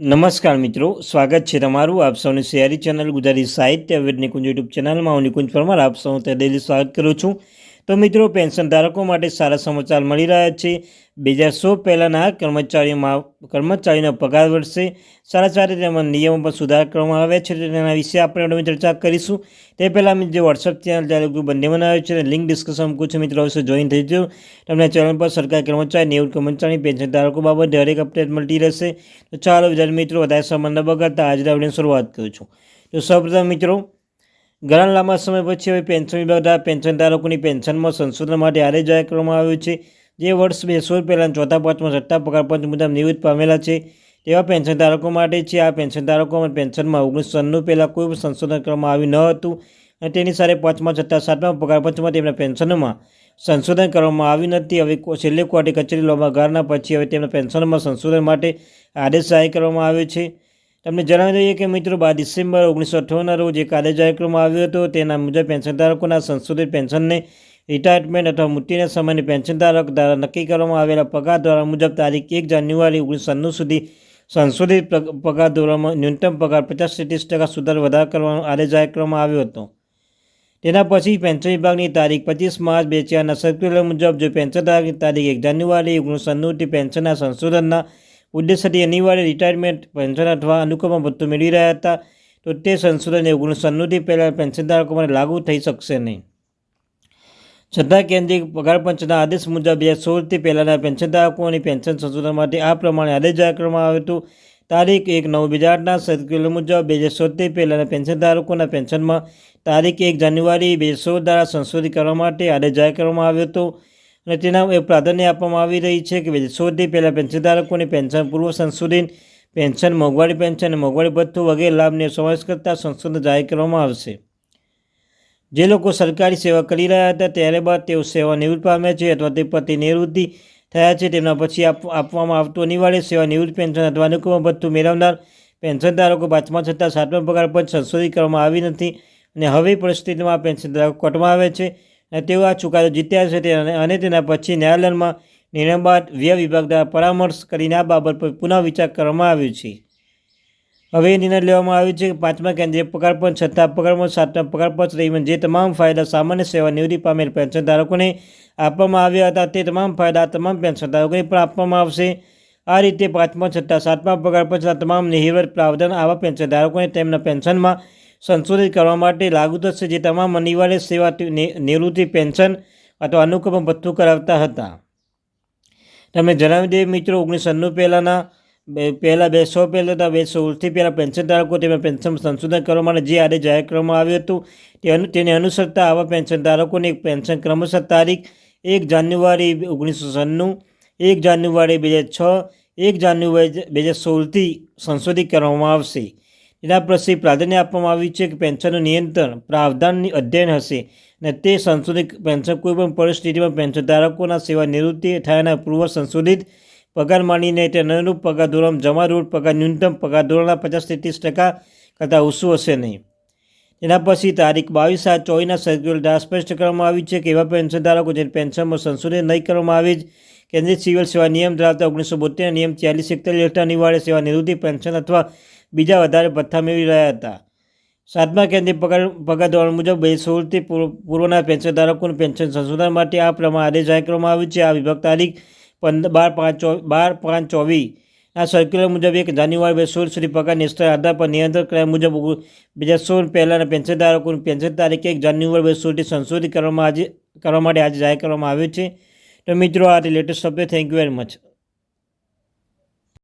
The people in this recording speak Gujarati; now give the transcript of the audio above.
નમસ્કાર મિત્રો, સ્વાગત છે તમારું આપ સૌની શહેરી ચેનલ ગુજરાતી સાહિત્ય વેદ નિકુંજ યુટ્યુબ ચેનલમાં. હું નિકુંજ પરમાર, આપ સૌ તે દિલ્હી સ્વાગત કરું છું. તો મિત્રો, પેન્શન ધારકો માટે સારા સમાચાર મળી રહ્યા છે. બે હજાર સો પહેલાંના કર્મચારીઓમાં કર્મચારીનો પગાર વધશે સારા સારા તેમાં નિયમો પર સુધાર કરવામાં આવ્યા છે. તેના વિશે આપણે ચર્ચા કરીશું. તે પહેલાં જે વોટ્સઅપ ચેનલ ચાલુ ગ્રુપ બંને બનાવ્યો છે લિંક ડિસ્કશન મૂકું છું. મિત્રો, અવશ્ય જોઈન થઈ જજો. તમને ચેનલ પર સરકારી કર્મચારી, નેવું કર્મચારી, પેન્શન ધારકો બાબતે દરેક અપડેટ મળતી રહેશે. તો ચાલો, વિદ્યાર્થી મિત્રો, વધારે ન બગાડતા આજે આપણે શરૂઆત કરું છું. તો સૌપ્રથમ મિત્રો ઘણા લાંબા સમય પછી હવે પેન્શન વિભાગ દ્વારા પેન્શન ધારકોની પેન્શનમાં સંશોધન માટે આરે જાહેર કરવામાં આવ્યું છે. જે વર્ષ બે સોળ પહેલાં ચોથા, પાંચમાં, છઠ્ઠા પગાર પંચ મુજબ નિવૃત્ત પામેલા છે. તેવા પેન્શન ધારકો માટે છે, આ પેન્શન ધારકોમાં પેન્શનમાં ઓગણીસો સન્નું પહેલાં કોઈ પણ સંશોધન કરવામાં આવ્યું ન હતું અને તેની સાથે પાંચમા, છઠ્ઠા, સાતમા પગાર પંચમાં તેમના પેન્શનમાં સંશોધન કરવામાં આવ્યું નથી. હવે છેલ્લે કોર્ટે કચેરી લોમાં ગાળના પછી હવે તેમના પેન્શનમાં સંશોધન માટે આદેશ જાહેર કરવામાં આવ્યો છે. તમને જણાવી દઈએ કે મિત્રો, બાર ડિસેમ્બર ઓગણીસો અઠ્ઠાવનના રોજ એક આદેશ જાહેર કરવામાં આવ્યો હતો. તેના મુજબ પેન્શનધારકોના સંશોધિત પેન્શનને રિટાયરમેન્ટ અથવા મૃત્યુના સમયની પેન્શનધારક દ્વારા નક્કી કરવામાં આવેલા પગાર ધોરણ મુજબ તારીખ એક જાન્યુઆરી ઓગણીસો સન્નું સુધી સંશોધિત પગાર ધોરણમાં ન્યૂનતમ પગાર પચાસ ત્રીસ ટકા સુધાર વધારો કરવાનો આદેશ જાહેર કરવામાં આવ્યો હતો. તેના પછી પેન્શન વિભાગની તારીખ પચીસ માર્ચ બે હજારના સર્ક્યુલર મુજબ જો પેન્શનધારકની તારીખ એક જાન્યુઆરી ઓગણીસો સન્નુથી પેન્શનના સંશોધનના ઉદ્દેશ્યથી અનિવાર્ય રિટાયરમેન્ટ પેન્શન અથવા અનુકંપા ભથ્થું મેળવી રહ્યા હતા, તો તે સંશોધન ઓગણીસો સન્નુથી પહેલાં પેન્શનધારકો માટે લાગુ થઈ શકશે નહીં. છતાં કેન્દ્રીય પગાર પંચના આદેશ મુજબ બે હજાર સોળથી પહેલાંના પેન્શનધારકોની પેન્શન સંશોધન માટે આ પ્રમાણે આદેશ જાહેર કરવામાં આવ્યો હતો. તારીખ એક નવ બે હજારના સર્ક્યુલર મુજબ બે હજાર સોળથી પહેલાંના પેન્શનધારકોના પેન્શનમાં તારીખ એક જાન્યુઆરી બે સોળ દ્વારા સંશોધિત કરવા માટે આદેશ જાહેર કરવામાં આવ્યો હતો. અને તેના એ પ્રાધાન્ય આપવામાં આવી રહી છે કે સોળથી પહેલાં પેન્શનધારકોને પેન્શન, પૂર્વ સંશોધન પેન્શન, મોંઘવારી પેન્શન અને મોંઘવારી ભથ્થું વગેરે લાભને સમાવેશ કરતા સંશોધન જાહેર કરવામાં આવશે. જે લોકો સરકારી સેવા કરી રહ્યા હતા ત્યારબાદ તેઓ સેવા નિવૃત્ત પામ્યા છે અથવા તે પતિ નિવૃત્તિ થયા છે, તેમના પછી આપ, આપવામાં આવતું અનિવાર્ય સેવા નિવૃત્ત પેન્શન અથવા અનુકૂળ ભથ્થું મેળવનાર પેન્શનધારકો પાંચમા છતાં સાતમા પગાર પર સંશોધિત કરવામાં આવી નથી અને હવે પરિસ્થિતિમાં પેન્શનધારકો કટમાં આવે છે. અને તેઓ આ ચુકાદો જીત્યા છે તે અને તેના પછી ન્યાયાલયમાં નિર્ણય બાદ વ્યય વિભાગ દ્વારા પરામર્શ કરીને આ બાબત પર પુનઃ વિચાર કરવામાં આવ્યો છે. હવે નિર્ણય લેવામાં આવ્યો છે કે પાંચમા કેન્દ્રીય પગાર પણ છઠ્ઠા પગારમાં, સાતમા પગાર પંચ રહીને જે તમામ ફાયદા સામાન્ય સેવા નિવૃત્તિ પામેલ પેન્શનધારકોને આપવામાં આવ્યા હતા તે તમામ ફાયદા તમામ તમામ પેન્શનધારકોને પણ આપવામાં આવશે. આ રીતે પાંચમા, છઠ્ઠા, સાતમા પગાર પંચના તમામ નિહિવત પ્રાવધાન આવા પેન્શનધારકોને તેમના પેન્શનમાં સંશોધિત કરવા માટે લાગુ થશે જે તમામ અનિવાર્ય સેવા નિવૃત્તિ પેન્શન અથવા અનુક્રમ ભથ્થું કરાવતા હતા. તમે જણાવી દઈએ મિત્રો ઓગણીસો સન્નું પહેલાંના પહેલાં બે સો પહેલાં બે બે સોળથી પહેલાં પેન્શન ધારકો તેમાં પેન્શન સંશોધન કરવા માટે જે આજે જાહેર કરવામાં આવ્યું હતું તેને અનુસરતા આવા પેન્શન ધારકોને પેન્શન ક્રમશઃ તારીખ એક જાન્યુઆરી ઓગણીસો સન્નું એક જાન્યુઆરી બે હજાર છ, એક જાન્યુઆરી બે હજાર સોળથી સંશોધિત કરવામાં આવશે. એના પ્રશ્ને પ્રાધાન્ય આપવામાં આવ્યું છે કે પેન્શનનું નિયંત્રણ પ્રાવધાનની અધ્યયન હશે અને તે સંશોધિત પેન્શન કોઈપણ પરિસ્થિતિમાં પેન્શન ધારકોના સેવા નિવૃત્તિ થયાના પૂર્વ સંશોધિત પગાર માણીને તે અનુરૂપ પગાર ધોરણ, જમા રોડ પગાર, ન્યૂનતમ પગાર ધોરણના પચાસથી ત્રીસ ટકા કરતાં ઓછું હશે નહીં. એના પછી તારીખ બાવીસ સાત ચોવીસના સર્ક્યુલર દ્વારા સ્પષ્ટ કરવામાં આવ્યું છે કે એવા પેન્શન ધારકો જેને પેન્શનમાં સંશોધન નહીં કરવામાં આવે જ, કેન્દ્રીય સિવિલ સેવા નિયમ ધરાવતા ઓગણીસો બોતેર નિયમ ચાલીસ એકતાલીસ હેઠળ અનિવાર્ય સેવા નિવૃત્તિ પેન્શન અથવા બીજા વધારે ભથ્થા મેળવી રહ્યા હતા. સાતમા કેન્દ્રીય પગાર પગાર ધોરણ મુજબ બે સોળથી પૂર્વ- પૂર્વના પેન્શન ધારકોનું પેન્શન સંશોધન માટે આ પ્રમાણે આદેશ જાહેર કરવામાં આવ્યું છે. આ વિભાગ તારીખ પંદર બાર પાંચ બાર પાંચ ચોવીસ આ સર્ક્યુલર મુજબ એક જાન્યુઆરી બે સોળ સુધી પગાર નિષ્ઠા આધાર પર નિયંત્રણ કર્યા મુજબ બે હજાર સોળ પહેલાંના પેન્શન પેન્શન તારીખે એક જાન્યુઆરી બે સોળથી સંશોધિત કરવામાં આજે કરવા માટે આજે જાહેર કરવામાં આવ્યું છે. તો મિત્રો, આ latest update thank you very much